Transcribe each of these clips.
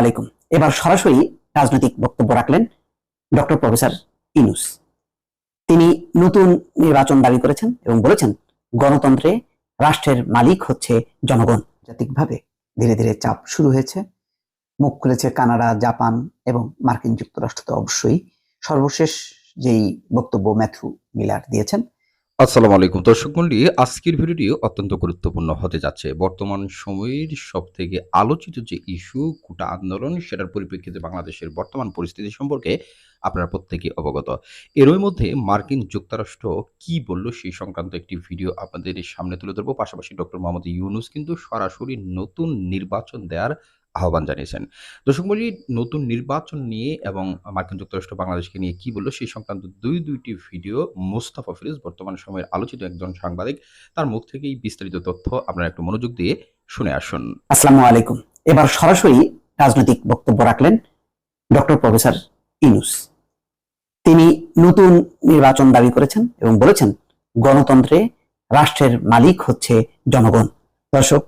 আলাইকুম। এবার সরাসরি রাজনৈতিক বক্তব্য রাখলেন ডক্টর প্রফেসর ইনুস তিনি নতুন নির্বাচন দাবি করেছেন এবং বলেছেন, গণতন্ত্রে রাষ্ট্রের মালিক হচ্ছে জনগণ। জাতিকভাবে ধীরে ধীরে চাপ শুরু হয়েছে। মুখ খুলেছে কানাডা, জাপান এবং মার্কিন যুক্তরাষ্ট্র তো অবশ্যই। সর্বশেষ যেই বক্তব্য ম্যাথু মিলার দিয়েছেন আসসালামু আলাইকুম। দর্শক মন্ডলী আজকের ভিডিওটি অত্যন্ত গুরুত্বপূর্ণ হতে যাচ্ছে। বর্তমান সময়ের সব থেকে আলোচিত যে ইস্যু, কোটা আন্দোলন, সেটার পরিপ্রেক্ষিতে বাংলাদেশের বর্তমান পরিস্থিতি সম্পর্কে আপনারা প্রত্যেকে অবগত। এরই মধ্যে মার্কিন যুক্তরাষ্ট্র কি বলল সেই সংক্রান্ত একটি ভিডিও আপনাদের সামনে তুলে ধরবো। পাশাপাশি ডক্টর মোহাম্মদ ইউনুস কিন্তু সরাসরি নতুন নির্বাচন দেওয়ার আহ্বান জানিয়েছেন। দর্শক মন্ডলী, নতুন নির্বাচন নিয়ে এবং মার্কিন যুক্তরাষ্ট্র বাংলাদেশকে নিয়ে কি বলল সেই সংক্রান্ত দুই, দুইটি ভিডিও মোস্তাফা ফিরোজ বর্তমান সময়ের আলোচিত একজন সাংবাদিক। তার মুখ থেকেই বিস্তারিত তথ্য আপনারা একটু মনোযোগ দিয়ে শুনে আসুন। আসসালামু আলাইকুম। এবার সরাসরি রাজনৈতিক বক্তব্য রাখলেন ডক্টর প্রফেসর ইনুস। তিনি নতুন নির্বাচন দাবি করেছেন এবং বলেছেন, গণতন্ত্রে রাষ্ট্রের মালিক হচ্ছে জনগণ। দর্শক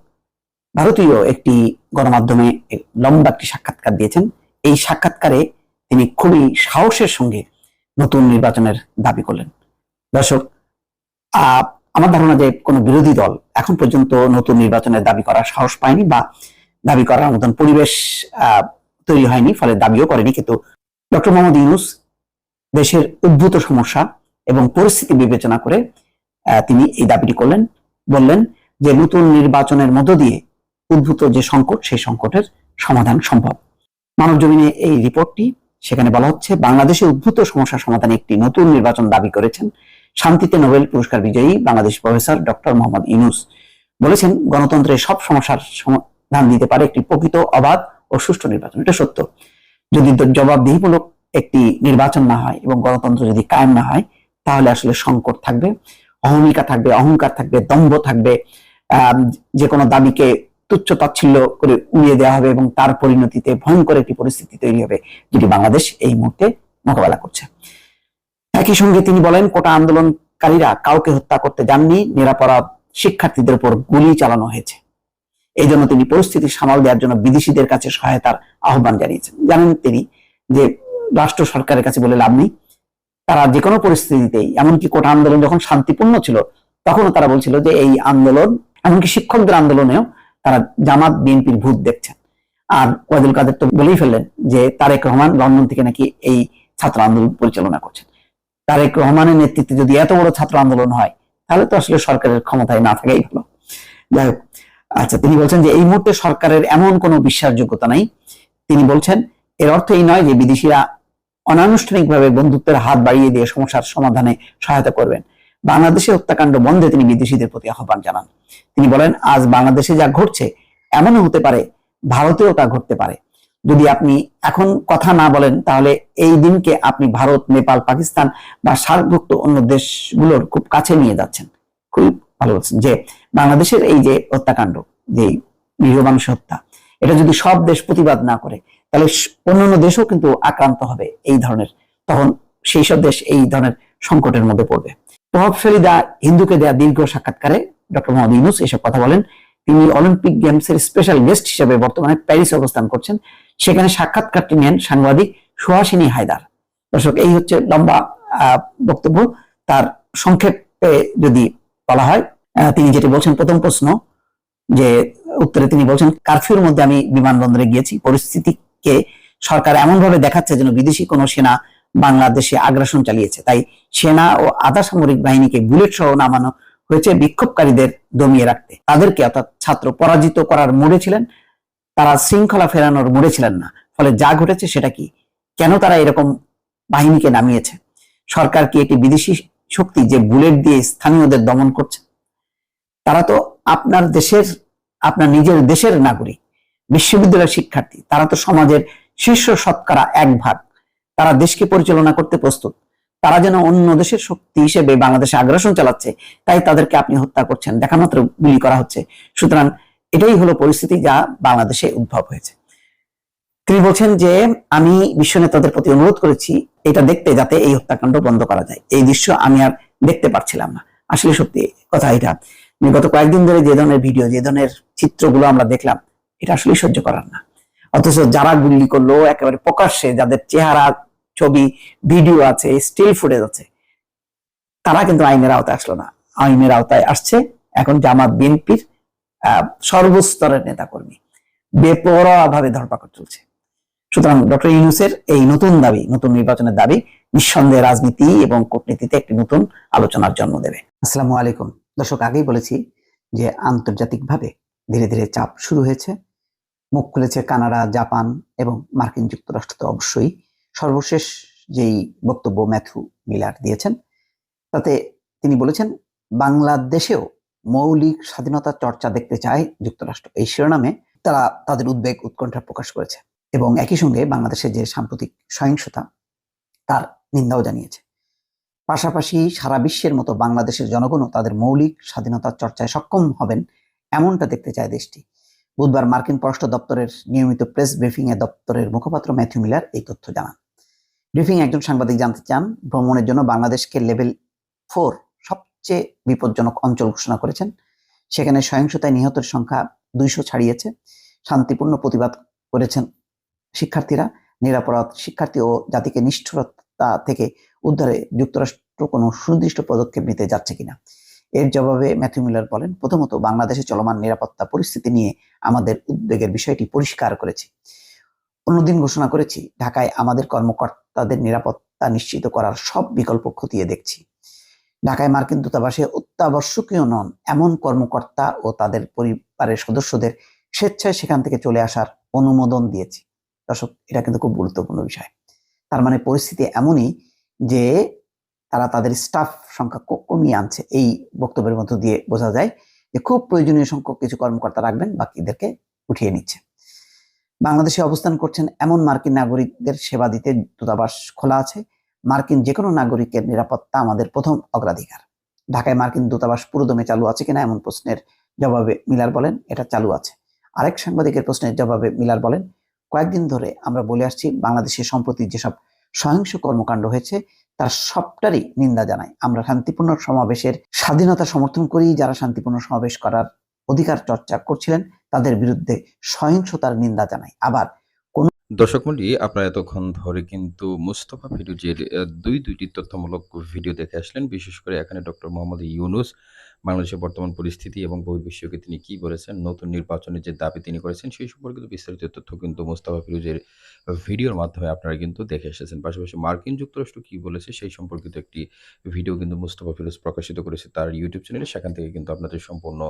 ভারতীয় একটি গণমাধ্যমে লম্বা একটি সাক্ষাৎকার দিয়েছেন। এই সাক্ষাৎকারে তিনি খুবই সাহসের সঙ্গে নতুন নির্বাচনের দাবি করলেন। দর্শক আমার ধারণা যে কোনো বিরোধী দল এখন পর্যন্ত নতুন নির্বাচনের দাবি করার সাহস পায়নি বা দাবি করার মতন পরিবেশ তৈরি হয়নি, ফলে দাবিও করেনি। কিন্তু ডক্টর মোহাম্মদ ইউনুস দেশের উদ্ভূত সমস্যা এবং পরিস্থিতি বিবেচনা করে তিনি এই দাবিটি করলেন, বললেন যে নতুন নির্বাচনের মধ্য দিয়ে উদ্ভূত যে সংকট, সেই সংকটের সমাধান সম্ভব। মানব জমিনে এই রিপোর্টটি, সেখানে বলা হচ্ছে, বাংলাদেশে উদ্ভূত সমস্যা সমাধানে একটি নতুন নির্বাচন দাবি করেছেন। শান্তিতে নোবেল পুরস্কার বিজয়ী বাংলাদেশ প্রফেসর ডক্টর মোহাম্মদ ইউনুস বলেছেন গণতন্ত্রের সব সমস্যার সমাধান দিতে পারে একটি প্রকৃত অবাধ ও সুষ্ঠু নির্বাচন। এটা সত্য। যদি জবাবদিহিমূলক একটি নির্বাচন না হয় এবং গণতন্ত্র যদি কায়েম না হয়, তাহলে আসলে সংকট থাকবে, অহমিকা থাকবে, অহংকার থাকবে দম্ভ থাকবে। যে কোনো দাবিকে তুচ্ছ তাচ্ছিল্য করে উড়িয়ে দেওয়া হবে এবং তার পরিণতিতে ভয়ঙ্কর একটি পরিস্থিতি তৈরি হবে যেটি বাংলাদেশ এই মুহূর্তে মোকাবেলা করছে। একই সঙ্গে তিনি বলেন, কোটা আন্দোলনকারীরা কাউকে হত্যা করতে যাননি, নিরাপরাধ শিক্ষার্থীদের উপর গুলি চালানো হয়েছে। এই জন্য তিনি পরিস্থিতি সামাল দেওয়ার জন্য বিদেশিদের কাছে সহায়তার আহ্বান জানিয়েছেন। জানেন তিনি যে রাষ্ট্র সরকারের কাছে বলে লাভ নেই। তারা যে কোনো পরিস্থিতিতেই, এমনকি কোটা আন্দোলন যখন শান্তিপূর্ণ ছিল, তখনও তারা বলছিল যে এই আন্দোলন, এমনকি শিক্ষকদের আন্দোলনেও তারা জামাত, বিএনপির ভূত দেখছেন। আর ওয়াদুল কাদের তো বলেই ফেললেন যে তারেক রহমান লন্ডন থেকে নাকি এই ছাত্র আন্দোলন পরিচালনা করছেন। তারেক রহমানের নেতৃত্বে যদি এত বড় ছাত্র আন্দোলন হয়, তাহলে তো আসলে সরকারের ক্ষমতায় না থাকাই ভালো। যাই হোক আচ্ছা তিনি বলছেন যে এই মুহূর্তে সরকারের এমন কোনো বিশ্বাসযোগ্যতা নাই। তিনি বলছেন, এর অর্থ এই নয় যে বিদেশিরা অনানুষ্ঠানিকভাবে বন্ধুত্বের হাত বাড়িয়ে দিয়ে সমস্যার সমাধানে সহায়তা করবেন। বাংলাদেশে হত্যাকাণ্ড বন্ধে তিনি বিদেশিদের প্রতি আহ্বান জানান। তিনি বলেন, আজ বাংলাদেশে যা ঘটছে, এমনও হতে পারে, ভারতেও তা ঘটতে পারে। যদি আপনি এখন কথা না বলেন, তাহলে এই দিনকে আপনি ভারত, নেপাল, পাকিস্তান বা সার্কভুক্ত অন্য দেশগুলোর খুব কাছে নিয়ে যাচ্ছেন। খুবই ভালো বলছেন যে, বাংলাদেশের এই যে হত্যাকাণ্ড, যে মানুষ হত্যা এটা যদি সব দেশ প্রতিবাদ না করে, তাহলে অন্যান্য দেশও কিন্তু আক্রান্ত হবে এই ধরনের। তখন সেই সব দেশ এই ধরনের সংকটের মধ্যে পড়বে। প্রভাবশালী দা হিন্দুকে দেয়া দীর্ঘ সাক্ষাৎকারে ডক্টর মোহাম্মদ ইউনুস এসব কথা বলেন। তিনি অলিম্পিক গেমসের স্পেশাল গেস্ট হিসেবে বর্তমানে প্যারিসে অবস্থান করছেন। সেখানে সাক্ষাৎকারটি নেন সাংবাদিক সুহাসিনী হায়দার। দর্শক, এই হচ্ছে লম্বা বক্তব্য। তার সংক্ষেপে যদি বলা হয় তিনি যেটি বলছেন, প্রথম প্রশ্ন যে উত্তরে তিনি বলছেন, কারফিউর মধ্যে আমি বিমানবন্দরে গিয়েছি। পরিস্থিতিকে সরকার এমন ভাবে দেখাচ্ছে যেন বিদেশি কোনো সেনা বাংলাদেশে আগ্রাসন চালিয়েছে। তাই সেনা ও আধা সামরিক বাহিনীকে বুলেট সহ নামানো হয়েছে বিক্ষোভকারীদের দমিয়ে রাখতে। তাদেরকে অর্থাৎ ছাত্র পরাজিত করার মোড়ে ছিলেন, তারা শৃঙ্খলা ফেরানোর মোড়ে ছিলেন না। ফলে যা ঘটেছে সেটা কি? কেন তারা এরকম বাহিনীকে নামিয়েছে? সরকার কি একটি বিদেশি শক্তি যে বুলেট দিয়ে স্থানীয়দের দমন করছে? তারা তো আপনার দেশের, আপনার নিজের দেশের নাগরিক, বিশ্ববিদ্যালয়ের শিক্ষার্থী। তারা তো সমাজের শীর্ষ শতকরা এক ভাগ। তারা দেশকে পরিচালনা করতে প্রস্তুত। তারা যেন অন্য দেশের শক্তি হিসেবে বাংলাদেশে আগ্রাসন চালাচ্ছে, তাই তাদেরকে আপনি হত্যা করছেন। দেখা মাত্র গুলি করা হচ্ছে। সুতরাং এটাই হলো পরিস্থিতি যা বাংলাদেশে উদ্ভব হয়েছে। তিনি বলছেন যে, আমি বিশ্ব নেতাদের প্রতি অনুরোধ করেছি এটা দেখতে যাতে এই হত্যাকাণ্ড বন্ধ করা যায়। এই দৃশ্য আমি আর দেখতে পারছিলাম না। আসলে সত্যি কথা এটা। গত কয়েকদিন ধরে যে ধরনের ভিডিও, যে ধরনের চিত্রগুলো আমরা দেখলাম, এটা আসলে সহ্য করার না। অথচ যারা গুলি করল, একেবারে প্রকাশ্যে যাদের চেহারা ছবি, ভিডিও আছে স্টিল ফুটেজ আছে। তারা কিন্তু আইনের আওতায় আসলো না। আইনের আওতায় আসছে এখন জামাত, বিএনপির সর্বস্তরের নেতাকর্মী। বেপরোয়া ভাবে ধরপাকড় চলছে। সুতরাং ডক্টর ইউনুসের এই নতুন দাবি, নতুন নির্বাচনের দাবি নিঃসন্দেহে রাজনীতি এবং কূটনীতিতে একটি নতুন আলোচনার জন্ম দেবে। আসসালামু আলাইকুম। দর্শক, আগেই বলেছি যে আন্তর্জাতিকভাবে ধীরে ধীরে চাপ শুরু হয়েছে। মুখ খুলেছে কানাডা, জাপান এবং মার্কিন যুক্তরাষ্ট্র তো অবশ্যই। সর্বশেষ যেই বক্তব্য ম্যাথু মিলার দিয়েছেন, তাতে তিনি বলেছেন, বাংলাদেশেও মৌলিক স্বাধীনতা চর্চা দেখতে চায় যুক্তরাষ্ট্র। এই শিরোনামে তারা তাদের উদ্বেগ উৎকণ্ঠা প্রকাশ করেছে এবং একই সঙ্গে বাংলাদেশের যে সাম্প্রতিক সহিংসতা, তার নিন্দাও জানিয়েছে। পাশাপাশি সারা বিশ্বের মতো বাংলাদেশের জনগণও তাদের মৌলিক স্বাধীনতা চর্চায় সক্ষম হবেন এমনটা দেখতে চায় দেশটি। বুধবার মার্কিন পররাষ্ট্র দপ্তরের নিয়মিত প্রেস ব্রিফিং এ দপ্তরের মুখপাত্র ম্যাথিউ মিলার এই তথ্য জানান। ব্রিফিং একজন সাংবাদিক জানতে চান, ভ্রমণের জন্য বাংলাদেশকে লেভেল ফোর সবচেয়ে বিপজ্জনক অঞ্চল ঘোষণা করেছেন। সেখানে সহিংসতায় নিহতের সংখ্যা দুইশো ছাড়িয়েছে। শান্তিপূর্ণ প্রতিবাদ করেছেন শিক্ষার্থীরা। নিরাপরাধ শিক্ষার্থী ও জাতিকে নিষ্ঠুরতা থেকে উদ্ধারে যুক্তরাষ্ট্র কোনো সুনির্দিষ্ট পদক্ষেপ নিতে যাচ্ছে কিনা? এর জবাবে ম্যাথিউ মিলার বলেন, প্রথমত, বাংলাদেশে চলমান নিরাপত্তা পরিস্থিতি নিয়ে আমাদের উদ্বেগের বিষয়টি পরিষ্কার করেছি। অন্যদিন ঘোষণা করেছি, ঢাকায় আমাদের কর্মকর্তাদের নিরাপত্তা নিশ্চিত করার সব বিকল্প খতিয়ে দেখছি। ঢাকায় মার্কিন দূতাবাসে অত্যাবশ্যকীয় নন, এমন কর্মকর্তা ও তাদের পরিবারের সদস্যদের স্বেচ্ছায় সেখান থেকে চলে আসার অনুমোদন দিয়েছি। দর্শক, এটা কিন্তু খুব গুরুত্বপূর্ণ বিষয়। তার মানে পরিস্থিতি এমনই যে তারা তাদের স্টাফ সংখ্যা কমিয়ে আনছে। এই বক্তব্যের মধ্য দিয়ে বোঝা যায় যে খুব প্রয়োজনীয় সংখ্যক কিছু কর্মকর্তা রাখবেন, বাকিদেরকে উঠিয়ে নিচ্ছে। বাংলাদেশে অবস্থান করছেন এমন মার্কিন নাগরিকদের সেবা দিতে দূতাবাস খোলা আছে। মার্কিন যে কোনো নাগরিকের নিরাপত্তা আমাদের প্রথম অগ্রাধিকার। ঢাকায় মার্কিন দূতাবাস পুরোদমে চালু আছে কিনা এমন প্রশ্নের জবাবে মিলার বলেন, এটা চালু আছে। আরেক সাংবাদিকের প্রশ্নের জবাবে মিলার বলেন, কয়েকদিন ধরে আমরা বলে আসছি, বাংলাদেশে সম্প্রতি যেসব সহিংস কর্মকাণ্ড হয়েছে, তার সবটারই নিন্দা জানাই। আমরা শান্তিপূর্ণ সমাবেশের স্বাধীনতা সমর্থন করি, যারা শান্তিপূর্ণ সমাবেশ করার অধিকার চর্চা করছিলেন, তাদের বিরুদ্ধে সহিংসতার নিন্দা জানাই। আবার দর্শক মন্ডলী, আপনারা এতক্ষণ ধরে কিন্তু মুস্তফা ফিরুজের দুই দুইটি তথ্যমূলক ভিডিও দেখে আসলেন। বিশেষ করে এখানে ডক্টর মোহাম্মদ ইউনুস, বাংলাদেশের বর্তমান পরিস্থিতি এবং বহির্বিশ্বকে তিনি কি বলেছেন, নতুন নির্বাচনের যে দাবি তিনি করেছেন, সেই সম্পর্কিত বিস্তারিত তথ্য কিন্তু মুস্তফা ফিরুজের ভিডিওর মাধ্যমে আপনারা কিন্তু দেখে এসেছেন। পাশাপাশি মার্কিন যুক্তরাষ্ট্র কি বলেছে সেই সম্পর্কিত একটি ভিডিও কিন্তু মুস্তফা ফিরোজ প্রকাশিত করেছে তার ইউটিউব চ্যানেলে সেখান থেকে কিন্তু আপনাদের সম্পূর্ণ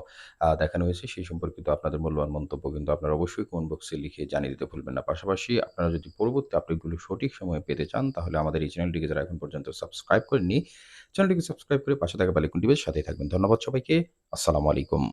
দেখানো হয়েছে। সেই সম্পর্কিত আপনাদের মূল্যবান মন্তব্য কিন্তু আপনারা অবশ্যই কমেন্ট বক্সে লিখে জানিয়ে দিতে ভুলবেন না। পাশাপাশি আপনারা যদি পরবর্তী আপডেটগুলো সঠিক সময়ে পেতে চান, তাহলে আমাদের এই চ্যানেলটিকে যারা এখন পর্যন্ত সাবস্ক্রাইব করেননি চ্যানেলটিকে সাবস্ক্রাইব করে পাশে থাকা বেলাইকন টিপে সাথেই থাকবেন। ধন্যবাদ সবাইকে। আসসালামু আলাইকুম।